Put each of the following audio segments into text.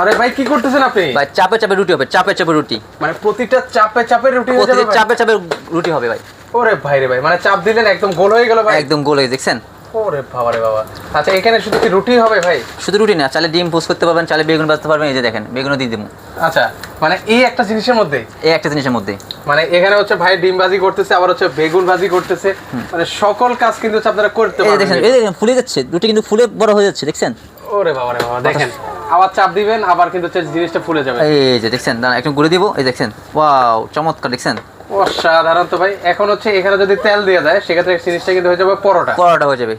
আরে ভাই কি করতেছেন আপনি? ভাই চাপে চাপে রুটি হবে চাপে চাপে রুটি। মানে প্রতিটা চাপে চাপে রুটি হয়ে যাবে চাপে চাপে রুটি হবে ভাই। ওরে ভাই রে ভাই মানে চাপ দিলেন একদম গোল হয়ে গেল ভাই। একদম গোল হয়ে দেখছেন? ওরে বাবা রে বাবা। আচ্ছা এখানে শুধু কি রুটি হবে ভাই? শুধু রুটি না চালে ডিম পোস্ট করতে পারবেন চালে বেগুন বাজতে পারবেন এই যে দেখেন বেগুনও দিয়ে দেবো। আচ্ছা মানে এই একটা জিনিসের মধ্যে? এই একটা জিনিসের মধ্যে। মানে এখানে হচ্ছে ভাই ডিম ভাজি করতেছে আবার হচ্ছে বেগুন ভাজি করতেছে মানে সকল কাজ কিন্তু হচ্ছে আপনারা করতে এই দেখেন এই দেখেন ফুলে যাচ্ছে রুটি কিন্তু ফুলে বড় হয়ে যাচ্ছে দেখছেন? ওরে বাবা রে বাবা দেখেন। আবার চাপ দিবেন আবার কিন্তু জিনিসটা ফুলে যাবে। এই যে দেখছেন দাঁড়া একটু ঘুরে দিব। এই দেখছেন ওয়াও চমৎকার দেখছেন? অসাধারণ তো ভাই। এখন হচ্ছে এখানে যদি তেল দিয়ে দেয় সেক্ষেত্রে জিনিসটা কিন্তু হয়ে যাবে পরোটা। পরোটা হয়ে যাবে।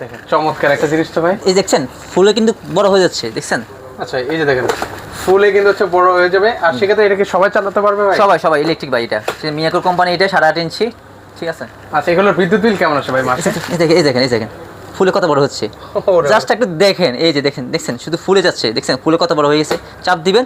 দেখেন চমৎকার একটা জিনিস তো ভাই। এই দেখছেন ফুলে কিন্তু বড় হয়ে যাচ্ছে দেখছেন? আচ্ছা এই যে দেখেন ফুলে কিন্তু হচ্ছে বড় হয়ে যাবে। আর সেক্ষেত্রে এটা কি সবাই চালাতে পারবে ভাই? সবাই সবাই ইলেকট্রিক বাই এটা। সে মিয়াকোর কোম্পানি এটা সাড়ে আট ইঞ্চি ঠিক আছে? আচ্ছা এগুলোর বিদ্যুৎ বিল কেমন আছে ভাই মাসে? এই দেখেন এই দেখেন এই দেখেন। ফুলে কত বড় হচ্ছে। জাস্ট একটু দেখেন এই যে দেখেন দেখছেন শুধু ফুলে যাচ্ছে দেখছেন ফুলে কত বড় হয়ে গেছে। চাপ দিবেন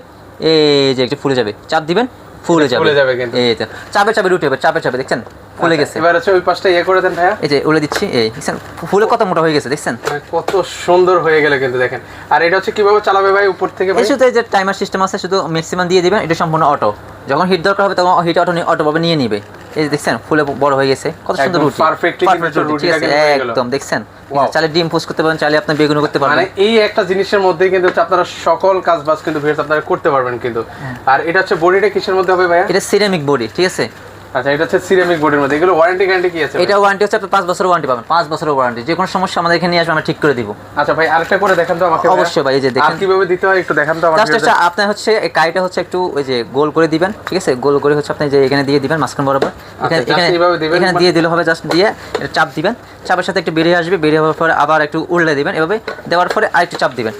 এই যে একটু ফুলে যাবে চাপ দিবেন ফুলে যাবে ফুলে যাবে। কিন্তু। এই তো চাপে চাপে রুটি হবে চাপে চাপে দেখছেন? ফুলে গেছে। এবার হচ্ছে ওই পাশটা ইয়ে করে দেন ভাইয়া। এই যে উলে দিচ্ছি এই দেখছেন? ফুলে কত মোটা হয়ে গেছে দেখছেন? কত সুন্দর হয়ে গেল কিন্তু দেখেন। আর এটা হচ্ছে কীভাবে চালাবে ভাই উপর থেকে ভাই? এই শুধু এই যে টাইমার সিস্টেম আছে শুধু ম্যাক্সিমাম দিয়ে দিবেন এটা সম্পূর্ণ অটো যখন হিট দরকার হবে তখন হিট অটো অটো ভাবে নিয়ে নিবে। এই দেখছেন ফুলে বড় হয়ে গেছে। কত সুন্দর রুটি। perfectly Perfect রুটি, ঠিক রুটিটা আছে? কিন্তু হয়ে গেল। একদম দেখছেন. চালে ডিম পোস্ট করতে পারেন চালে আপনি বেগুনও করতে মানে এই একটা জিনিসের মধ্যে কিন্তু হচ্ছে আপনারা সকল কাজ বাজ কিন্তু ভিউয়ার্স আপনারা করতে পারবেন কিন্তু। আর এটা হচ্ছে বডিটা কিসের মধ্যে হবে ভাইয়া? এটা সিরামিক বডি ঠিক আছে? আচ্ছা এটা হচ্ছে সিরামিক বডির মধ্যে। এগুলো ওয়ারেন্টি গ্যারান্টি কি আছে? এটা ওয়ারেন্টি হচ্ছে আপনি পাঁচ বছর ওয়ারেন্টি পাবেন। পাঁচ বছরের ওয়ারেন্টি যে কোনো সমস্যা আমাদের এখানে আসবে আমরা ঠিক করে দিব। আচ্ছা ভাই আরেকটা করে দেখান তো আমাকে অবশ্যই ভাই, এই যে দেখেন। কীভাবে দিতে হয় একটু দেখান তো আমার জাস্ট হচ্ছে আপনার হচ্ছে এই কাইটা হচ্ছে একটু ওই যে গোল করে দিবেন ঠিক আছে? গোল করে হচ্ছে আপনি যে এখানে দিয়ে দিবেন মাঝখান বরাবর। এখানে এখানে এখানে মানে- দিয়ে দিলে হবে জাস্ট দিয়ে এটা চাপ দিবেন। চাপের সাথে একটু বেরিয়ে আসবে বেরিয়ে হওয়ার পরে আবার একটু উল্টে দিবেন। এভাবে দেওয়ার পরে আরেকটু চাপ দিবেন।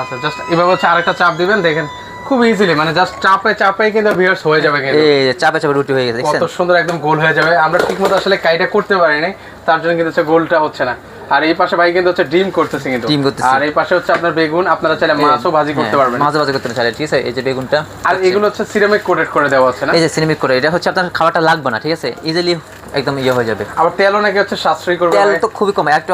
আচ্ছা জাস্ট এভাবে হচ্ছে আরেকটা চাপ দিবেন দেখেন। খুব ইজিলি মানে জাস্ট চাপে চাপে কিন্তু ভিউয়ার্স হয়ে যাবে কিন্তু। এই যে চাপে চাপে রুটি হয়ে গেছে কত সুন্দর একদম গোল হয়ে যাবে। আমরা ঠিকমতো আসলে কাইটা করতে পারি নাই তার জন্য কিন্তু হচ্ছে গোলটা হচ্ছে না। আর এই পাশে ভাই কিন্তু হচ্ছে ডিম করতেছে কিন্তু। ডিম করতেছে। আর এই পাশে হচ্ছে আপনার বেগুন আপনারা চাইলে মাছও ভাজি করতে হ্যাঁ, পারবেন। মাঝে মাঝে করতে চাইলে ঠিক আছে? এই যে বেগুনটা আর এগুলো হচ্ছে সিরামিক কোটেড করে দেওয়া হচ্ছে না? এই যে সিনেমিক করে এটা হচ্ছে আপনার খাবারটা লাগবে না ঠিক আছে? ইজিলি একদম ইয়ে হয়ে যাবে। আবার তেলও নাকি হচ্ছে সাশ্রয়ী করবে তেল তো খুবই কম একটু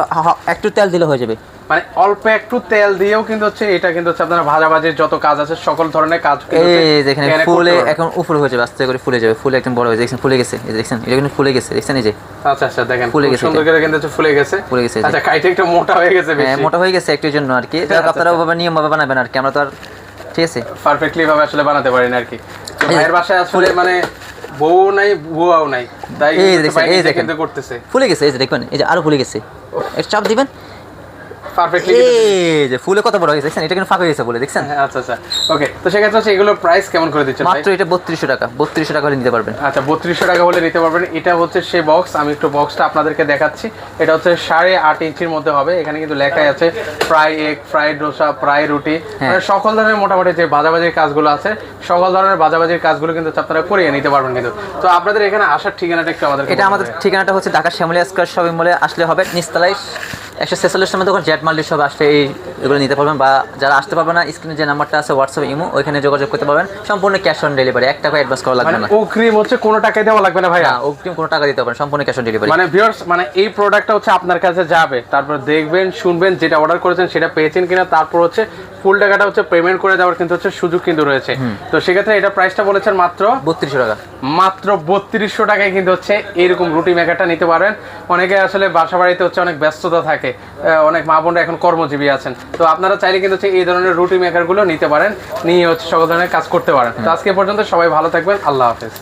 একটু তেল দিলে হয়ে যাবে। মানে অল্প একটু তেল দিয়েও কিন্তু হচ্ছে এটা কিন্তু হচ্ছে আপনার ভাজাভাজির যত কাজ আছে সকল ধরনের কাজ এই দেখেন এখানে ফুলে এখন উপরে হয়ে যাবে আস্তে করে ফুলে যাবে ফুলে একদম বড় হয়ে দেখছেন ফুলে গেছে এই দেখছেন এটা কিন্তু ফুলে গেছে দেখছেন এই যে? আচ্ছা আচ্ছা দেখেন ফুলে গেছে সুন্দর করে কিন্তু হচ্ছে ফুলে গেছে। ফুলে গেছে আচ্ছা কাইটা একটু মোটা হয়ে গেছে হ্যাঁ বেশি। মোটা হয়ে গেছে একটু জন্য আর কি। আচ্ছা, আপনারা আচ্ছা। ওভাবে নিয়ম ভাবে বানাবেন আর কি আমরা তো আর ঠিক আছে। পারফেক্টলি ভাবে আসলে বানাতে পারি না আর কি। ভাইয়ের বাসায় আসলে মানে বউ নাই বুয়াও নাই। তাই এই ভাই এই দেখেন। করতেছে। ফুলে গেছে এই যে দেখবেন এই যে আরও ফুলে গেছে। একটু চাপ দিবেন? পারফেক্টলি এই যে ফুলে কত বড় হয়ে দেখছেন? এটা কিন্তু ফাঁকা হয়ে বলে দেখছেন? আচ্ছা আচ্ছা। ওকে তো সেক্ষেত্রে হচ্ছে এগুলোর প্রাইস কেমন করে দিচ্ছেন মাত্র এটা বত্রিশশো টাকা বত্রিশশো টাকা হলে নিতে পারবেন। আচ্ছা বত্রিশশো টাকা হলে নিতে পারবেন। এটা হচ্ছে সেই বক্স আমি একটু বক্সটা আপনাদেরকে দেখাচ্ছি। এটা হচ্ছে সাড়ে আট ইঞ্চির মধ্যে হবে। এখানে কিন্তু লেখাই আছে fry egg fry dosa fry রুটি। মানে সকল ধরনের মোটামুটি যে বাজাবাজির কাজগুলো আছে সকল ধরনের বাজাবাজির কাজগুলো কিন্তু আপনারা করিয়ে নিতে পারবেন কিন্তু। তো আপনাদের এখানে আসার ঠিকানাটা একটু আমাদের এটা আমাদের ঠিকানাটা হচ্ছে ঢাকা শ্যামলী স্কোয়ার শপিং মলে আসলে হবে নিচতলায় একশো ছেচল্লিশ নম্বর যখন জেট মাল্টি সব আসলে এই এগুলো নিতে পারবেন বা যারা আসতে পারবে না স্ক্রিনে যে নাম্বারটা আছে হোয়াটসঅ্যাপ ইমো ওইখানে যোগাযোগ করতে পারবেন। সম্পূর্ণ ক্যাশ অন ডেলিভারি এক টাকা অ্যাডভান্স করা লাগবে মানে না। অগ্রিম হচ্ছে কোনো টাকাই দেওয়া লাগবে না ভাইয়া? না অগ্রিম কোনো টাকা দিতে পারবেন সম্পূর্ণ ক্যাশ অন ডেলিভারি মানে ভিউয়ার্স মানে এই প্রোডাক্টটা হচ্ছে আপনার কাছে যাবে। তারপর দেখবেন শুনবেন যেটা অর্ডার করেছেন সেটা পেয়েছেন কিনা তারপর হচ্ছে ফুল টাকাটা হচ্ছে পেমেন্ট করে দেওয়ার কিন্তু হচ্ছে সুযোগ কিন্তু রয়েছে। তো সেক্ষেত্রে এটা প্রাইসটা বলেছেন মাত্র বত্রিশশো টাকা। মাত্র বত্রিশশো টাকায় কিন্তু হচ্ছে এরকম রুটি মেকারটা নিতে পারেন। অনেকে আসলে বাসা বাড়িতে হচ্ছে অনেক ব্যস্ততা থাকে। অনেক মা বোনরা এখন কর্মজীবী আছেন। তো আপনারা চাইলে কিন্তু হচ্ছে এই ধরনের রুটি মেকারগুলো নিতে পারেন। নিয়ে হচ্ছে সকল ধরনের কাজ করতে পারেন। তো আজকে পর্যন্ত সবাই ভালো থাকবেন। আল্লাহ হাফেজ।